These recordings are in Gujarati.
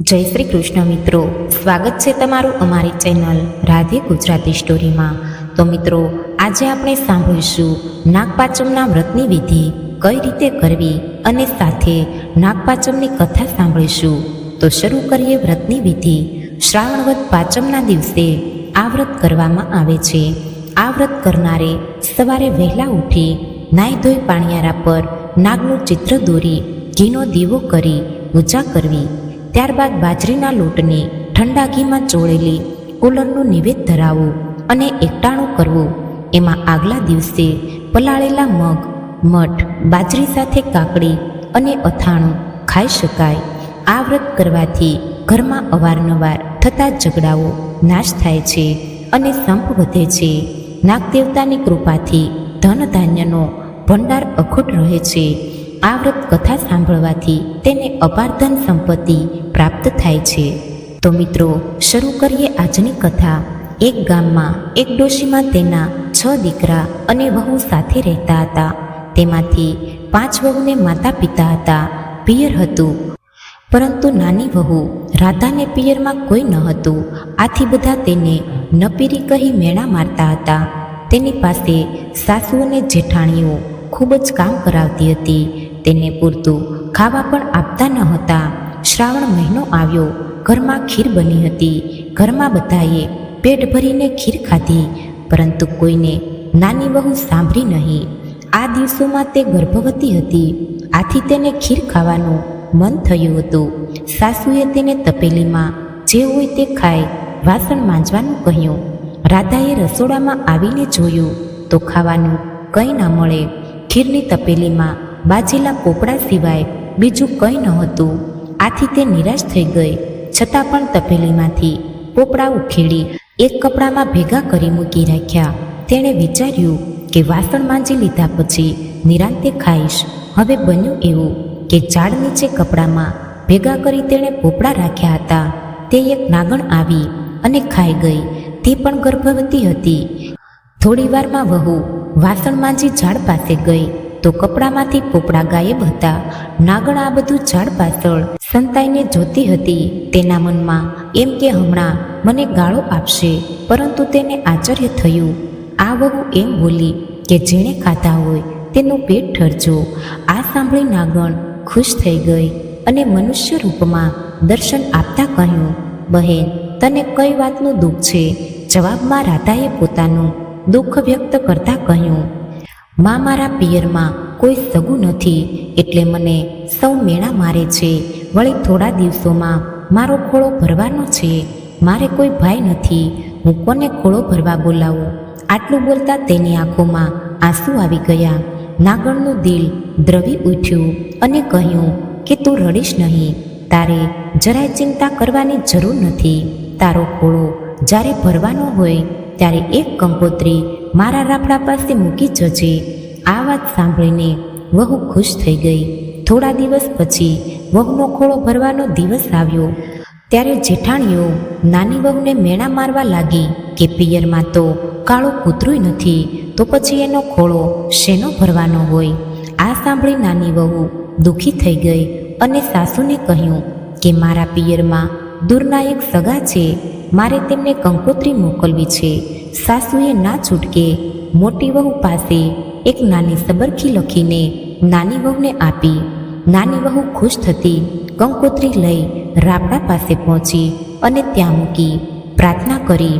જય શ્રી કૃષ્ણ મિત્રો. સ્વાગત છે તમારું અમારી ચેનલ રાધે ગુજરાતી સ્ટોરીમાં. તો મિત્રો, આજે આપણે સાંભળીશું નાગપાંચમના વ્રતની વિધિ કઈ રીતે કરવી અને સાથે નાગપાંચમની કથા સાંભળીશું. તો શરૂ કરીએ વ્રતની વિધિ. શ્રાવણ વ્રત પાંચમના દિવસે આ વ્રત કરવામાં આવે છે. આ વ્રત કરનારે સવારે વહેલા ઉઠી નાઈ ધોઈ પાણીયારા પર નાગનું ચિત્ર દોરી ઘીનો દીવો કરી પૂજા કરવી. ત્યારબાદ બાજરીના લોટને ઠંડા ઘીમાં ચોળેલી કુલરનું નિવેદ ધરાવવું અને એકટાણું કરવું. એમાં આગલા દિવસે પલાળેલા મગ, મઠ, બાજરી સાથે કાકડી અને અથાણું ખાઈ શકાય. આ વ્રત કરવાથી ઘરમાં અવારનવાર થતા ઝઘડાઓ નાશ થાય છે અને સંપ વધે છે. નાગદેવતાની કૃપાથી ધન ધાન્યનો ભંડાર અખૂટ રહે છે. આ વ્રત કથા સાંભળવાથી તેને અપાર ધન સંપત્તિ પ્રાપ્ત થાય છે. તો મિત્રો, શરૂ કરીએ આજની કથા. એક ગામમાં એક ડોશીમાં તેના છ દીકરા અને વહુ સાથે રહેતા હતા. તેમાંથી પાંચ વહુને માતા પિતા હતા. પિયર હતું. પરંતુ નાની વહુ રાધાને પિયરમાં કોઈ ન હતું. આથી બધા તેને નપીરી કહી મેણા મારતા હતા. તેની પાસે સાસુ અને જેઠાણીઓ ખૂબ જ કામ કરાવતી હતી. તેને પૂરતું ખાવા પણ આપતા ન હતા. શ્રાવણ મહિનો આવ્યો. ઘરમાં ખીર બની હતી. ઘરમાં બધાએ પેટ ભરીને ખીર ખાધી, પરંતુ કોઈને નાની બહુ સાંભળી નહીં. આ દિવસોમાં તે ગર્ભવતી હતી. આથી તેને ખીર ખાવાનું મન થયું હતું. સાસુએ તેને તપેલીમાં જે હોય તે ખાય, વાસણ માંજવાનું કહ્યું. રાધાએ રસોડામાં આવીને જોયું તો ખાવાનું કંઈ ના મળે. ખીરની તપેલીમાં બાજેલા પોપડા સિવાય બીજું કંઈ નહોતું આથી તે નિરાશ થઈ ગઈ. છતાં પણ તપેલીમાંથી પોપડા ઉખેડી એક કપડામાં ભેગા કરી મૂકી રાખ્યા. તેણે વિચાર્યું કે વાસણ માંજી લીધા પછી નિરાંતે ખાઈશ. હવે બન્યું એવું કે ઝાડ નીચે કપડામાં ભેગા કરી તેણે પોપડા રાખ્યા હતા. તે એક નાગણ આવી અને ખાઈ ગઈ. તે પણ ગર્ભવતી હતી. થોડી વારમાં વહુ વાસણ માંજી ઝાડ પાસે ગઈ. તો કપડામાંથી પોપડા ગાયબ હતા. નાગણ આ બધું ઝાડ પાછળ સંતાઈને જોતી હતી. તેના મનમાં એમ કે હમણાં મને ગાળો આપશે, પરંતુ તેને આશ્ચર્ય થયું. આ વહુ એમ બોલી કે જેણે ખાધા હોય તેનું પેટ ઠરજો. આ સાંભળી નાગણ ખુશ થઈ ગઈ અને મનુષ્ય રૂપમાં દર્શન આપતા કહ્યું, બહેન, તને કઈ વાતનું દુઃખ છે? જવાબમાં રાધાએ પોતાનું દુઃખ વ્યક્ત કરતા કહ્યું માં મારા પિયરમાં કોઈ સગું નથી એટલે મને સૌ મેણા મારે છે. વળી થોડા દિવસોમાં મારો ખોળો ભરવાનો છે. મારે કોઈ ભાઈ નથી. હું કોને ખોળો ભરવા બોલાવું? આટલું બોલતા તેની આંખોમાં આંસુ આવી ગયા. નાગણનું દિલ દ્રવી ઉઠ્યું અને કહ્યું કે તું રડીશ નહીં. તારે જરાય ચિંતા કરવાની જરૂર નથી. તારો ખોળો જ્યારે ભરવાનો હોય ત્યારે એક કંકોત્રી મારા રાફડા પાસે મૂકી જજે. આ વાત સાંભળીને વહુ ખુશ થઈ ગઈ. થોડા દિવસ પછી વહુનો ખોળો ભરવાનો દિવસ આવ્યો. ત્યારે જેઠાણીઓ નાની વહુને મેણા મારવા લાગી કે પિયરમાં તો કાળું કૂતરું નથી, તો પછી એનો ખોળો શેનો ભરવાનો હોય? આ સાંભળી નાની વહુ દુઃખી થઈ ગઈ અને સાસુને કહ્યું કે મારા પિયરમાં દૂરના એક સગા છે, મારે તેમને કંકોત્રી મોકલવી છે. સાસુએ ના છૂટકે મોટી વહુ પાસે એક નાની સબરખી લખીને નાની વહુને આપી. નાની વહુ ખુશ થતી કંકોત્રી લઈ રાપડા પાસે પહોંચી અને ત્યાં મૂકી પ્રાર્થના કરી.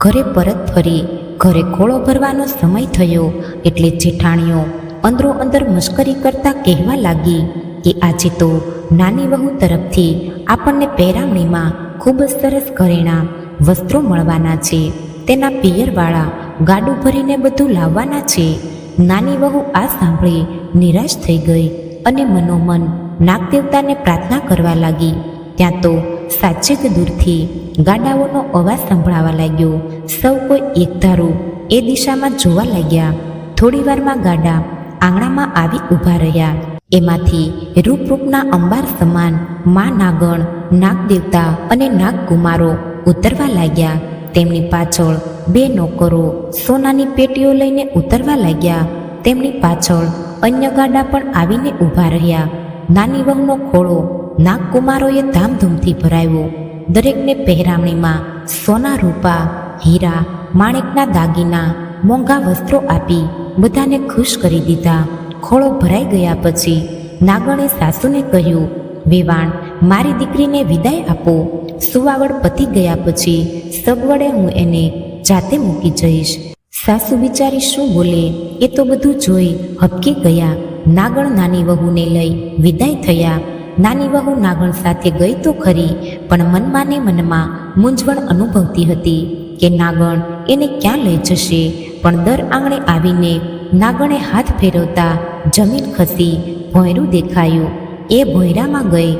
ઘરે પરત ફરી, ઘરે ખોળો ભરવાનો સમય થયો એટલે જેઠાણીઓ અંદરો અંદર મશ્કરી કરતા કહેવા લાગી કે આજે તો નાની વહુ તરફથી આપણને પહેરામણીમાં ખૂબ જ સરસ ઘરેણા વસ્ત્રો મળવાના છે. તેના પિયરવાળા ગાડું ભરીને બધું લાવવાના છે. નાની વહુ આ સાંભળી નિરાશ થઈ ગઈ અને મનોમન નાગદેવતાને પ્રાર્થના કરવા લાગી. ત્યાં તો સાચે જ દૂરથી ગાડાઓનો અવાજ સંભળાવા લાગ્યો. સૌ કોઈ એકધારું એ દિશામાં જોવા લાગ્યા. થોડી વારમાં ગાડા આંગણામાં આવી ઊભા રહ્યા. એમાંથી રૂપરૂપના અંબાર સમાન મા નાગણ, નાગદેવતા અને નાગકુમારો ઉતરવા લાગ્યા. તેમની પાછળ બે નોકરો સોનાની પેટીઓ લઈને ઉતરવા લાગ્યા. તેમની પાછળ અન્ય ગાડા પણ આવીને ઊભા રહ્યા. નાની વહુનો ખોળો નાગકુમારોએ ધામધૂમથી ભરાયો દરેકને પહેરામણીમાં સોના રૂપા, હીરા, માણેકના દાગીના, મોંઘા વસ્ત્રો આપી બધાને ખુશ કરી દીધા. ખોળો ભરાઈ ગયા પછી નાગણે સાસુને કહ્યું, વેવાણ, મારી દીકરીને વિદાય આપો. સુવાવડ પતી ગયા પછી સગવડે હું એને જાતે મૂકી જઈશ. સાસુ બિચારી શું બોલે એ તો બધું જોઈ હબકી ગયા. નાગણ નાની વહુને લઈ વિદાય થયા. નાની વહુ નાગણ સાથે ગઈ તો ખરી, પણ મનમાં ને મનમાં મૂંઝવણ અનુભવતી હતી કે નાગણ એને ક્યાં લઈ જશે? પણ દર આંગણે આવીને નાગણે હાથ ફેરવતા જમીન ખસી ભોંયરું દેખાયું. એ ભોંયરામાં ગઈ.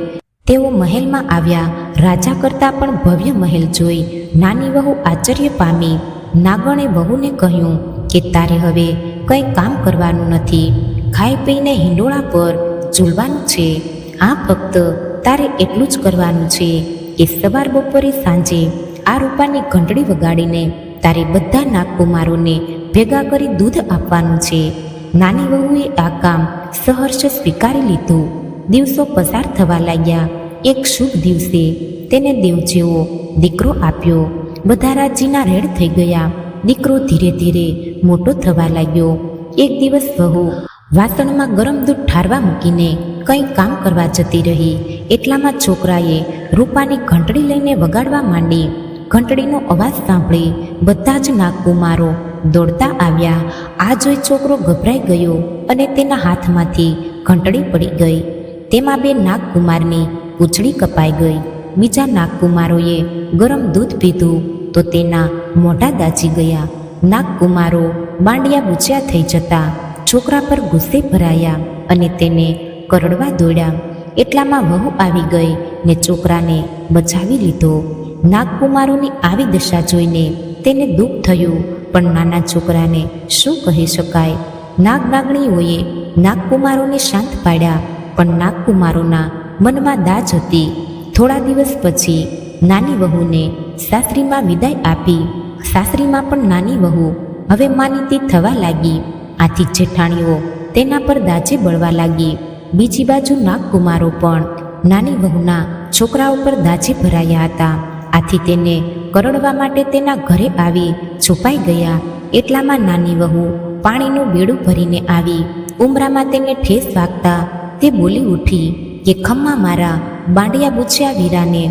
તેઓ મહેલમાં આવ્યા. રાજા કરતાં પણ ભવ્ય મહેલ જોઈ. નાની વહુ આશ્ચર્ય પામી. નાગણે વહુને કહ્યું કે, તારે હવે કંઈ કામ કરવાનું નથી. ખાઈ પીને હિંડોળા પર ઝૂલવાનું છે. આ ફક્ત તારે એટલું જ કરવાનું છે કે સવાર બપોરે સાંજે આ રૂપાની ઘંટડી વગાડીને તારે બધા નાગકુમારોને ભેગા કરી દૂધ આપવાનું છે. નાની વહુએ આ કામ સહર્ષ સ્વીકારી લીધું. દિવસો પસાર થવા લાગ્યા. એક શુભ દિવસે તેને દેવ જેવો દીકરો આપ્યો. બધા રાજીના રેડ થઈ ગયા. દીકરો ધીરે ધીરે મોટો થવા લાગ્યો. એક દિવસ વહુ વાસણમાં ગરમ દૂધ ઠારવા મૂકીને કંઈ કામ કરવા જતી રહી. એટલામાં છોકરાએ રૂપાની ઘંટડી લઈને વગાડવા માંડી. ઘંટડીનો અવાજ સાંભળી બધા જ નાગકુમારો દોડતા આવ્યા. આ જોઈ છોકરો ગભરાઈ ગયો અને તેના હાથમાંથી ઘંટડી પડી ગઈ. તેમાં બે નાગકુમારની પૂંછડી કપાઈ ગઈ. બીજા નાગકુમારોએ ગરમ દૂધ પીધું તો તેના મોઢા દાચી ગયા. નાગકુમારો માંડિયા બૂચ્યા થઈ જતા છોકરા પર ગુસ્સે ભરાયા અને તેને કરડવા દોડ્યા. એટલામાં વહુ આવી ગઈ ને છોકરાને બચાવી લીધો. નાગકુમારોની આવી દશા જોઈને તેને દુઃખ થયું પણ નાના છોકરાને શું કહી શકાય? નાગ નાગણીઓએ નાગકુમારોને શાંત પાડ્યા, પણ નાગકુમારોના મનમાં દાજ હતી. થોડા દિવસ પછી નાની વહુને સાસરીમાં વિદાય આપી. સાસરીમાં પણ નાની વહુ હવે માનીતી થવા લાગી. આથી જેઠાણીઓ તેના પર દાજે બળવા લાગી. બીજી બાજુ નાગકુમારો પણ નાની વહુના છોકરાઓ પર દાજે ભરાયા હતા. આથી તેને કરડવા માટે તેના ઘરે આવી છુપાઈ ગયા. એટલામાં નાની વહુ પાણીનું બેડું ભરીને આવી ઉમરામાં તેને ઠેસ વાગતા તે બોલી ઉઠી કે, ખમ્મા મારા બાંડિયા બુચ્યા વીરાને.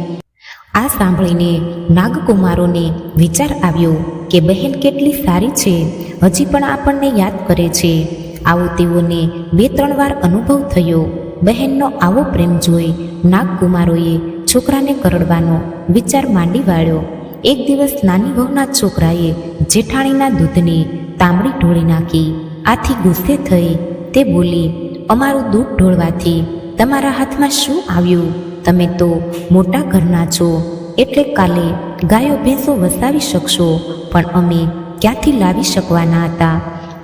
આ સાંભળીને નાગકુમારોને વિચાર આવ્યો કે, બહેન કેટલી સારી છે. હજી પણ આપણને યાદ કરે છે. આવો તેઓને બે ત્રણ વાર અનુભવ થયો. બહેનનો આવો પ્રેમ જોઈ નાગકુમારોએ છોકરાને કરડવાનો વિચાર માંડી વાળ્યો. એક દિવસ નાની વહુના છોકરાએ જેઠાણીના દૂધની તાંબડી ઢોળી નાખી. આથી ગુસ્સે થઈ તે બોલી, અમારું દૂધ ઢોળવાથી તમારા હાથમાં શું આવ્યું? તમે તો મોટા ઘરના છો, એટલે કાલે ગાયો, ભેંસો વસાવી શકશો, પણ અમે ક્યાંથી લાવી શકવાના હતા?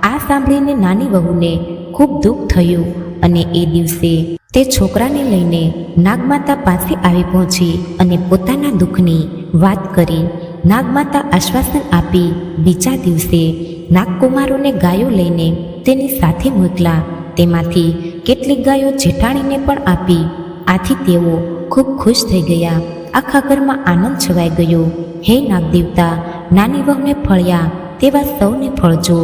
આ સાંભળીને નાની વહુને ખૂબ દુઃખ થયું. અને એ દિવસે તે છોકરાને લઈને નાગમાતા પાસે આવી પહોંચી અને પોતાના દુઃખની વાત કરી નાગમાતા આશ્વાસન આપી બીજા દિવસે નાગકુમારોને ગાયો લઈને તેની સાથે મોકલા. તેમાંથી કેટલીક ગાયો જેઠાણીને પણ આપી. આથી તેઓ ખૂબ ખુશ થઈ ગયા. આખા ઘરમાં આનંદ છવાઈ ગયો. હે નાગદેવતા, નાની વહુને ફળ્યા તેવા સૌને ફળજો.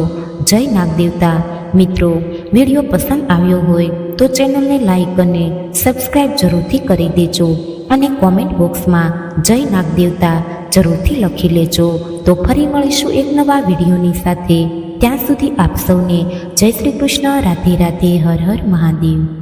જય નાગદેવતા. મિત્રો, વીડિયો પસંદ આવ્યો હોય તો ચેનલને લાઈક અને સબસ્ક્રાઈબ જરૂરથી કરી દેજો અને કોમેન્ટ બોક્સમાં જય નાગદેવતા જરૂરથી લખી લેજો. તો ફરી મળીશું એક નવા વિડીયોની સાથે. ત્યાં સુધી આપ સૌને જય શ્રી કૃષ્ણ, રાધે રાધે, હર હર મહાદેવ.